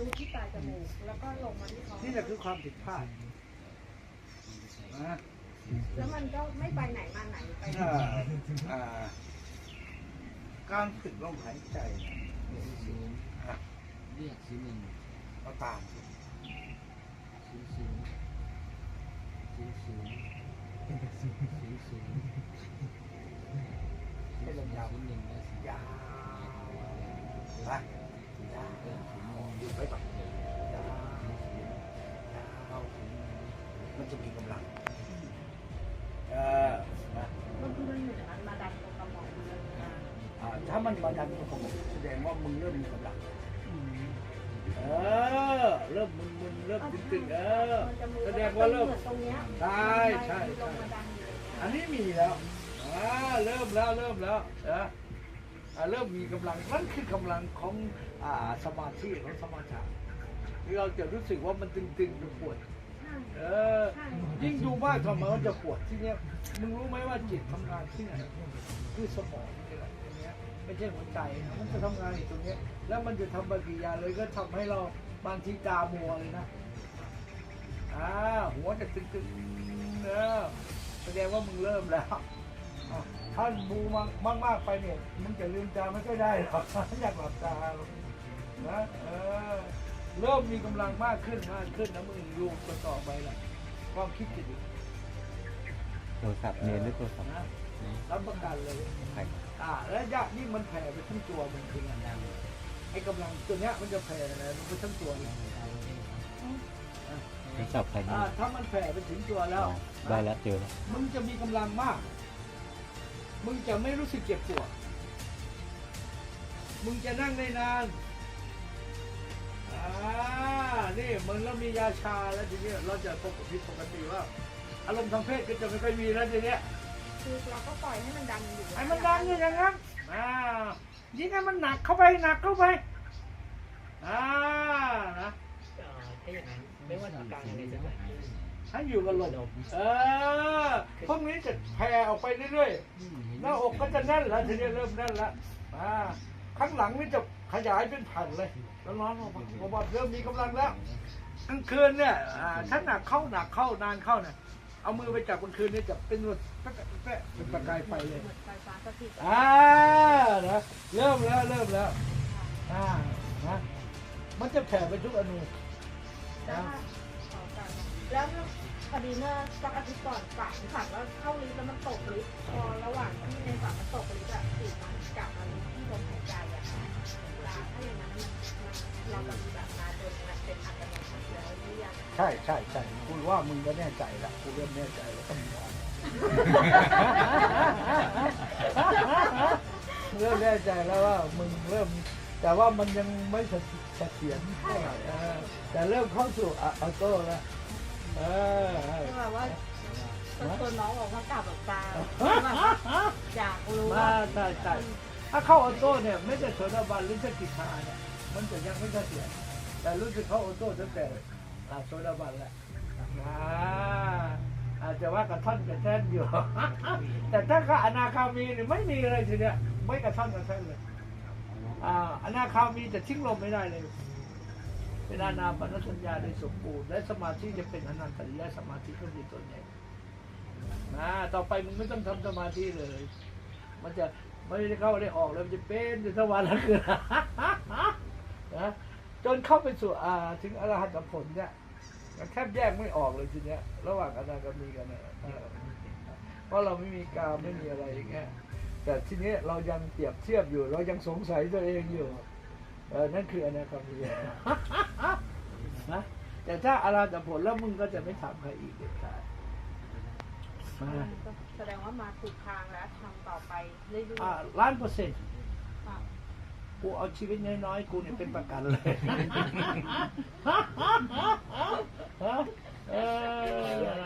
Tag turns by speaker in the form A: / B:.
A: รูที่ปลายจมูกแล้วก็ลงมาที่ท้อง
B: นี่แหละคือความผิดพลาดนะ
A: แล้วมันก็ไม่ไปไหนมาไหนไปไหน
B: อ่าอ่าการฝึกลมหายใจอะ
C: เรียกชิ้นหนึ่ง
B: เราตาม
C: ชิ้นชิ้นชิ้นชิ้นชิ้นชิ้น
B: ให้ลมยาว
C: ชิ้นหนึ่งได้สิ
B: ยาวนะ จะมีกำลังเออนะ
A: มันคือมันอยู่อย่างนั้นมาดันตรงกระหม่อมเลยนะ
B: อ่าถ้ามันมาดันตรงผมแสดงว่ามึงเริ่มมีกำลังเออเริ่มมึนๆเริ่มตึงๆเออ
A: มันจะมือ
B: แสดงว่าเริ่ม
A: หมือนตรงเนี้ย
B: ใช่ใช่
A: ล
B: ใช่
A: งมาดันอยู่อย่างเงี้ย
B: อันนี้มีแล้วอ่าเริ่มแล้วเริ่มแล้วนะอ่าเริ่มมีกำลังนั่นคือกำลังของอ่าสมาธิของสมาธิที่เราจะรู้สึกว่ามันตึงๆปวด
A: ใช่
B: เออ ยิ่งดูมากทำไมมันจะปวดที่เนี้ยมึงรู้ไหมว่าจิตทำงานที่ไหนคือสมองนี่แหละตรงเนี้ยไม่ใช่หัวใจนะมันจะทำงานอยู่ตรงเนี้ยแล้วมันจะทำปฏิกิริยาเลยก็ทำให้เราบางทีตามัวเลยนะอ่าหัวจะตึงๆเออแสดงว่ามึงเริ่มแล้วอะถ้าบูมากมากๆไปเนี่ยมึงจะลืมตาไม่ค่อยได้หรอกอยากหลับตาหรอกนะเออ เริ่มมีกำลังมากขึ้นมากขึ้นนะมึงอยู่กันต่อไปล่ะความคิดจะดี
D: โทรศัพท์เนียนด้วยโทรศัพท์
B: นะรับประกันเลย
D: ใคร
B: อ่าและยะยิ่งมันแผ่ไปทั้งตัวมันคืออะไร
C: ดัง
B: ไอ้กำลังตัวเนี้ยมันจะแผ่อะไรมันไปทั้งตัวเลย
D: โทรศัพท์ใครนี่
B: อ่าถ้ามันแผ่ไปถึงตัวแล้ว
D: ได้แล้วเจอแล้ว
B: มึงจะมีกำลังมาก มึงจะไม่รู้สึกเจ็บปวด มึงจะนั่งได้นานอ่า นี่มึงแล้วมียาชาแล้วทีนี้เราจะปกติปกติว่า อารมณ์ทางเพศก็จะไม่ค่อยมีแล้วทีเนี้ย
A: คือเราก็ปล่อยให้มันดันอยู่
B: ไอ้มันดันอยู่อย่างนั้นอ่ายิ่งให้มันหนักเข้าไปหนักเข้าไปอ่านะ
E: ถ้าอย่างนั้นไม่ว่าอาการอะไรจะเกิดขึ้น
B: ให้อยู่กับลมเออพวกนี้จะแผ่ออกไปเรื่อยๆหน้าอกก็จะแน่นแล้วทีนี้เริ่มแน่นแล้วอ่า ข้างหลังนี่จะขยายเป็นแผ่นเลย แล้วร้อนออกมาเพราะว่าเริ่มมีกำลังแล้วกลางคืนเนี่ยอ่าถ้าหนักเข้าหนักเข้านานเข้าเนี่ยเอามือไปจับกลางคืนเนี่ยจะเป็นหนวดแป๊ะแป๊ะเป็นประกายไฟเลย
A: เหมือนไฟฟ้าสถิต
B: อ่านะเริ่มแล้วเริ่มแล้วอ่านะมันจะแผ่ไปทุกอนู
A: แล้วถ้าขอกันแล้วพอดีเมื่อสักอาทิตย์ก่อนฝันฝันว่าเข้าลิฟต์แล้วมันตกลิฟต์พอ
B: ช่ใช่ใช่คุณว่ามึงก็แน่ใจละกูเริ่มแน่ใจแล้วต้องมองเริ่มแน่ใจแล้วว่ามึงเริ่ม แต่ว่ามันยังไม่เสถีเสียรเท่าไหร่เออแต่เริ่มเข้าสู่ออโต้แล้วเออ
A: คือแบบว่าตัวน้องออกมากลับแบบตาอยากรู้ว่า
B: ใช่ใช่ถ้าเข้าออโต้เนี่ยไม่ใช่โสดาบันหรือสกิทาเนี่ยมันจะยังไม่เสถียรแต่รู้สึกเข้าออโต้ตั้งแต่ อ่าโสดาบันแหละอ่าอาจจะว่ากระท่อนกระแท่นอยู่ แต่ถ้าข้าอนาคามีเนี่ยไม่มีเลยทีเนี้ยไม่กระท่อนกระแท่นเลยอ่าอนาคามีจะทิ้งลมไม่ได้เลยเป็นอานาปนสัญญาโดยสมบูรณ์และสมาธิจะเป็นอนันตริยสมาธิก็มีตัวใหญ่นะต่อไปมึงไม่ต้องทำสมาธิเลย มันจะไม่ได้เข้าได้ออกเลยมันจะเป็นอยู่ทั้งวันทั้งคืนนะ จนเข้าไปสู่อ่าถึงอรหัตผลเนี่ยมันแทบแยกไม่ออกเลยทีเนี้ย ระหว่างอนาคามีกันเนี่ยเออเพราะเราไม่มีกามไม่มีอะไรอย่างเงี้ยแต่ทีนี้เรายังเปรียบเทียบอยู่ เรายังสงสัยตัวเองอยู่เออนั่นคืออนาคามีนะแต่ถ้าอาราธผลแล้วมึงก็จะไม่ทำใครอีกเด็ดขาดมา
A: แสดงว่ามาถูกทางแล้วทำต่อไปเรื่อย
B: อ่าล้านเปอร์เซ็นต์
A: ๆค่ะ
B: กูเอาชีวิตน้อยๆ กูเนี่ยเป็นประกันเลยเออ